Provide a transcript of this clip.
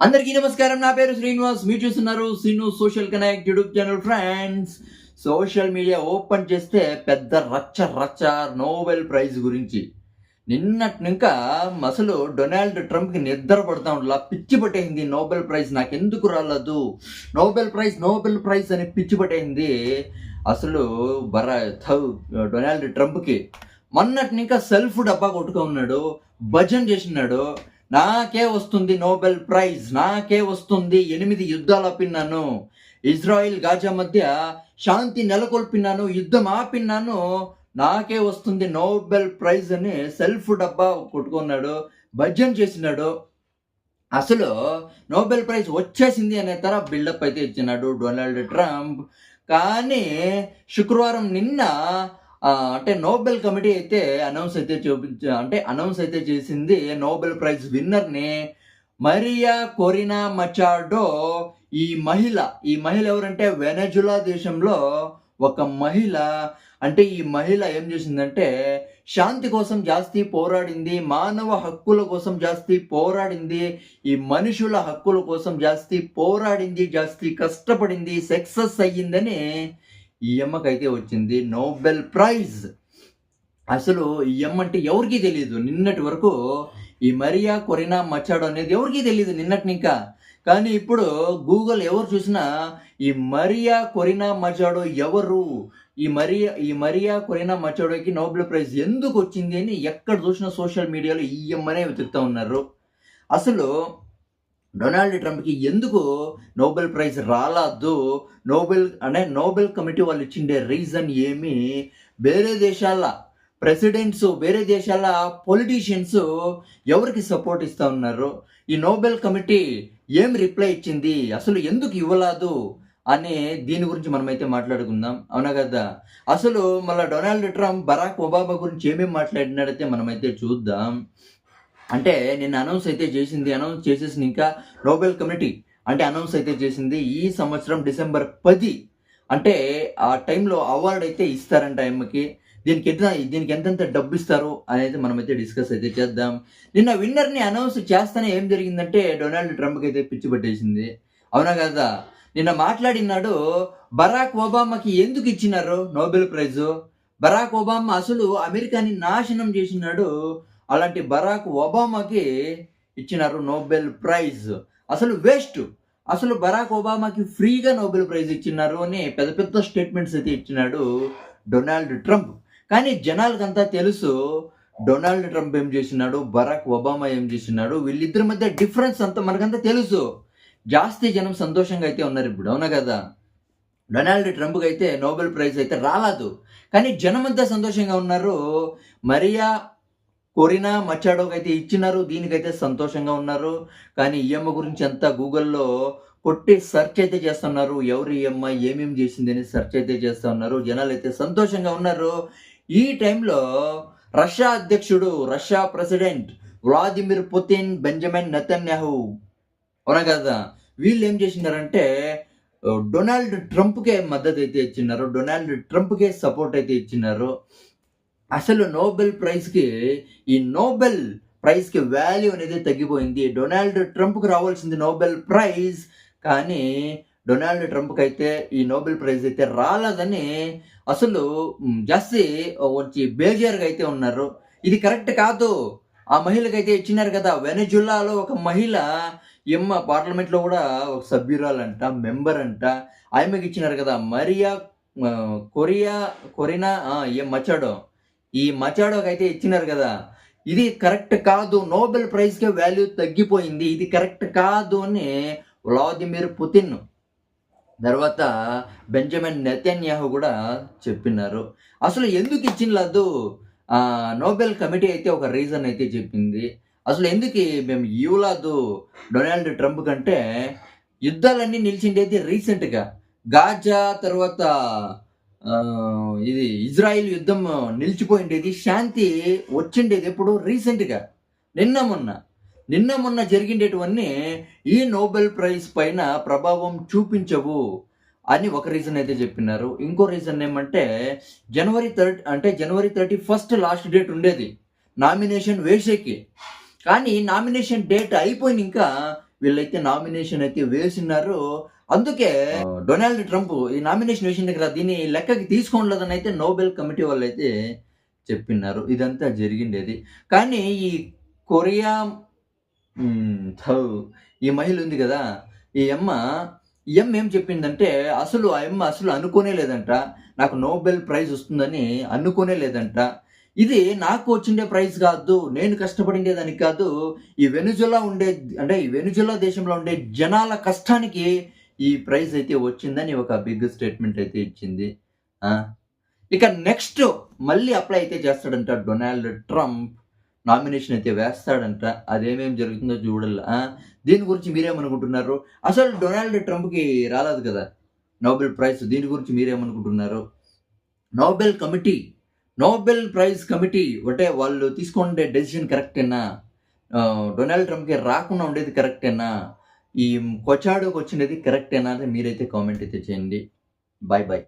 అందరికీ నమస్కారం. నా పేరు శ్రీనివాస్. మీరు చూస్తున్నారు Srinu social connect YouTube channel friends. Social media open చేస్తే పెద్ద రచ్చ రచ్చ నోబెల్ ప్రైజ్ గురించి. నిన్నటి ఇంకా అసలు డొనాల్డ్ ట్రంప్కి నిద్ర పడతా ఉండలా? పిచ్చి పట్టేసింది నోబెల్ ప్రైజ్. నాకెందుకు రాలేదు? నోబెల్ ప్రైజ్ నోబెల్ ప్రైజ్ అని పిచ్చి పట్టేసింది. అసలు బర థౌ డొనాల్డ్ ట్రంప్కి. మొన్నటి ఇంకా సెల్ఫ్ డబ్బా కొట్టుకున్నాడు. ఉన్నాడు చేసినాడు నాకే వస్తుంది నోబెల్ ప్రైజ్ నాకే వస్తుంది ఎనిమిది యుద్ధాలు ఆపిన్నాను ఇజ్రాయిల్ గాజా మధ్య శాంతి నెలకొల్పినాను యుద్ధం ఆపిన్నాను నాకే వస్తుంది నోబెల్ ప్రైజ్ అని సెల్ఫ్ డబ్బా కొట్టుకున్నాడు భజన చేసినాడు. అసలు నోబెల్ ప్రైజ్ వచ్చేసింది అనే తర బిల్డప్ అయితే ఇచ్చినాడు డొనాల్డ్ ట్రంప్. కానీ శుక్రవారం నిన్న అంటే నోబెల్ కమిటీ అయితే అనౌన్స్ అయితే చూపించ అంటే అనౌన్స్ అయితే చేసింది నోబెల్ ప్రైజ్ విన్నర్ని మరియా కొరినా మచాడో. ఈ మహిళ ఈ మహిళ ఎవరంటే వెనజులా దేశంలో ఒక మహిళ. అంటే ఈ మహిళ ఏం చేసిందంటే శాంతి కోసం జాస్తి పోరాడింది మానవ హక్కుల కోసం జాస్తి పోరాడింది ఈ మనుషుల హక్కుల కోసం జాస్తి పోరాడింది జాస్తి కష్టపడింది సక్సెస్ అయ్యిందని ఈ అమ్మకైతే వచ్చింది నోబెల్ ప్రైజ్. అసలు ఈ అమ్మ అంటే ఎవరికీ తెలియదు నిన్నటి వరకు ఈ మరియా కొరినా మచాడో అనేది ఎవరికీ తెలియదు నిన్నటి ఇంకా కానీ ఇప్పుడు గూగుల్ ఎవరు చూసినా ఈ మరియా కొరినా మచాడో ఎవరు? ఈ మరియా ఈ మరియా కొరినా మచాడోకి నోబెల్ ప్రైజ్ ఎందుకు వచ్చింది అని ఎక్కడ చూసినా సోషల్ మీడియాలో ఈ అమ్మనే వెతుకుతూ ఉన్నారు. అసలు డొనాల్డ్ ట్రంప్కి ఎందుకు నోబెల్ ప్రైజ్ రాలేదు నోబెల్ అంటే నోబెల్ కమిటీ వాళ్ళు ఇచ్చిండే రీజన్ ఏమి? వేరే దేశాల ప్రెసిడెంట్స్ వేరే దేశాల పొలిటీషియన్స్ ఎవరికి సపోర్ట్ ఇస్తూ ఉన్నారు? ఈ నోబెల్ కమిటీ ఏం రిప్లై ఇచ్చింది? అసలు ఎందుకు ఇవ్వలేదు? అనే దీని గురించి మనమైతే మాట్లాడుకుందాం. అవునా కదా? అసలు మళ్ళీ డొనాల్డ్ ట్రంప్ బరాక్ ఒబామా గురించి ఏమేమి మాట్లాడినాడైతే మనమైతే చూద్దాం. అంటే నిన్న అనౌన్స్ అయితే చేసింది అనౌన్స్ చేసేసిన ఇంకా నోబెల్ కమిటీ అంటే అనౌన్స్ అయితే చేసింది ఈ సంవత్సరం డిసెంబర్ పది. అంటే ఆ టైంలో అవార్డు అయితే ఇస్తారంట ఆయమ్మకి. దీనికి ఎంత దీనికి ఎంతెంత డబ్బు ఇస్తారు అనేది మనమైతే డిస్కస్ అయితే చేద్దాం. నిన్న విన్నర్ని అనౌన్స్ చేస్తానే ఏం జరిగిందంటే డొనాల్డ్ ట్రంప్కి అయితే పిచ్చి పట్టేసింది. అవునా కదా? నిన్న మాట్లాడినాడు బరాక్ ఒబామాకి ఎందుకు ఇచ్చినారు నోబెల్ ప్రైజు బరాక్ ఒబామా అసలు అమెరికాని నాశనం చేసినాడు అలాంటి బరాక్ ఒబామాకి ఇచ్చినారు నోబెల్ ప్రైజ్. అసలు వేస్ట్. అసలు బరాక్ ఒబామాకి ఫ్రీగా నోబెల్ ప్రైజ్ ఇచ్చినారు అని పెద్ద పెద్ద స్టేట్మెంట్స్ అయితే ఇచ్చినాడు డొనాల్డ్ ట్రంప్. కానీ జనాలకంతా తెలుసు డొనాల్డ్ ట్రంప్ ఏం చేసినాడు బరాక్ ఒబామా ఏం చేసినాడు వీళ్ళిద్దరి మధ్య డిఫరెన్స్ అంతా మనకంతా తెలుసు. జాస్తి జనం సంతోషంగా అయితే ఉన్నారు ఇప్పుడు అవునా కదా? డొనాల్డ్ ట్రంప్కి అయితే నోబెల్ ప్రైజ్ అయితే రాలేదు. కానీ జనం అంతా సంతోషంగా ఉన్నారు. మరియా కొరినా మచాడోకి అయితే ఇచ్చినారు దీనికైతే సంతోషంగా ఉన్నారు. కానీ ఈ అమ్మ గురించి అంతా గూగుల్లో కొట్టి సెర్చ్ అయితే చేస్తున్నారు. ఎవరు ఈ ఏమేమి చేసింది అని సెర్చ్ అయితే చేస్తూ ఉన్నారు జనాలు అయితే సంతోషంగా ఉన్నారు. ఈ టైంలో రష్యా అధ్యక్షుడు Russia president Vladimir Putin Benjamin Netanyahu అవునా కదా? వీళ్ళు ఏం చేసినారంటే డొనాల్డ్ ట్రంప్కే మద్దతు అయితే ఇచ్చినారు. డొనాల్డ్ ట్రంప్కే సపోర్ట్ అయితే ఇచ్చినారు. అసలు నోబెల్ ప్రైజ్కి ఈ నోబెల్ ప్రైజ్కి వాల్యూ అనేది తగ్గిపోయింది. డొనాల్డ్ ట్రంప్కి రావాల్సింది నోబెల్ ప్రైజ్. కానీ డొనాల్డ్ ట్రంప్కి అయితే ఈ నోబెల్ ప్రైజ్ అయితే రాలేదని అసలు మ్, వచ్చి బేజార్గా అయితే ఉన్నారు. ఇది కరెక్ట్ కాదు. ఆ మహిళకైతే ఇచ్చినారు కదా. వెనజుల్లాలో ఒక మహిళ ఎమ్మ పార్లమెంట్లో కూడా ఒక సభ్యురాలంట మెంబర్ అంట. ఆమెకి ఇచ్చినారు కదా. మరియా కొరియా కొరినా ఏం మచాడో ఈ మచాడోకి అయితే ఇచ్చినారు కదా. ఇది కరెక్ట్ కాదు. నోబెల్ ప్రైజ్కే వాల్యూ తగ్గిపోయింది. ఇది కరెక్ట్ కాదు అని వ్లాదిమిర్ పుతిన్ తర్వాత బెంజమిన్ నెతన్యాహు కూడా చెప్పినారు. అసలు ఎందుకు ఇచ్చినలేదు? ఆ, నోబెల్ కమిటీ అయితే ఒక రీజన్ అయితే చెప్పింది. అసలు ఎందుకు మేము ఇవ్వలేదు డొనాల్డ్ ట్రంప్ కంటే? యుద్ధాలన్నీ నిలిచిండేది రీసెంట్గా. గాజా తర్వాత ఇది ఇజ్రాయిల్ యుద్ధం నిలిచిపోయిండేది. శాంతి వచ్చిండేది ఎప్పుడు రీసెంట్గా. నిన్న మొన్న. నిన్న మొన్న జరిగిండేటివన్నీ ఈ నోబెల్ ప్రైజ్ పైన ప్రభావం చూపించవు అని ఒక రీజన్ అయితే చెప్పినారు. ఇంకో రీజన్ ఏమంటే జనవరి థర్టీ అంటే జనవరి థర్టీ ఫస్ట్ లాస్ట్ డేట్ ఉండేది. నామినేషన్ వేసేకి. కానీ నామినేషన్ డేట్ అయిపోయిన ఇంకా వీళ్ళైతే నామినేషన్ అయితే వేసినారు. అందుకే డొనాల్డ్ ట్రంప్ ఈ నామినేషన్ వేసిన దగ్గర దీన్ని లెక్కకి తీసుకోలేదని అయితే నోబెల్ కమిటీ వాళ్ళు అయితే చెప్పినారు ఇదంతా జరిగిండేది. కానీ ఈ కొరియా ఈ మహిళ ఉంది కదా ఈ అమ్మ ఈ అమ్మ ఏం చెప్పిందంటే అసలు ఆ అమ్మ అసలు అనుకోనే లేదంట. నాకు నోబెల్ ప్రైజ్ వస్తుందని అనుకోనే లేదంట. ఇది నాకు వచ్చిండే ప్రైజ్ కాదు నేను కష్టపడిండేదానికి కాదు. ఈ వెనుజులా ఉండే అంటే ఈ వెనుజులా దేశంలో ఉండే జనాల కష్టానికి ఈ ప్రైజ్ అయితే వచ్చిందని ఒక బిగ్ స్టేట్మెంట్ అయితే ఇచ్చింది. ఇక నెక్స్ట్ మళ్ళీ అప్లై అయితే చేస్తాడంట డొనాల్డ్ ట్రంప్. నామినేషన్ అయితే వేస్తాడంట. అదేమేం జరుగుతుందో చూడాల. దీని గురించి మీరేమనుకుంటున్నారు? అసలు డొనాల్డ్ ట్రంప్కి రాలేదు కదా నోబెల్ ప్రైజ్. దీని గురించి మీరేమనుకుంటున్నారు? Nobel committee Nobel prize committee అంటే వాళ్ళు తీసుకుండే డెసిషన్ కరెక్టేనా? డొనాల్డ్ ట్రంప్కి రాకుండా ఉండేది కరెక్టేనా? ఈ కొచాడోకి వచ్చినది కరెక్టేనా అని మీరైతే కామెంట్ అయితే చేయండి. Bye bye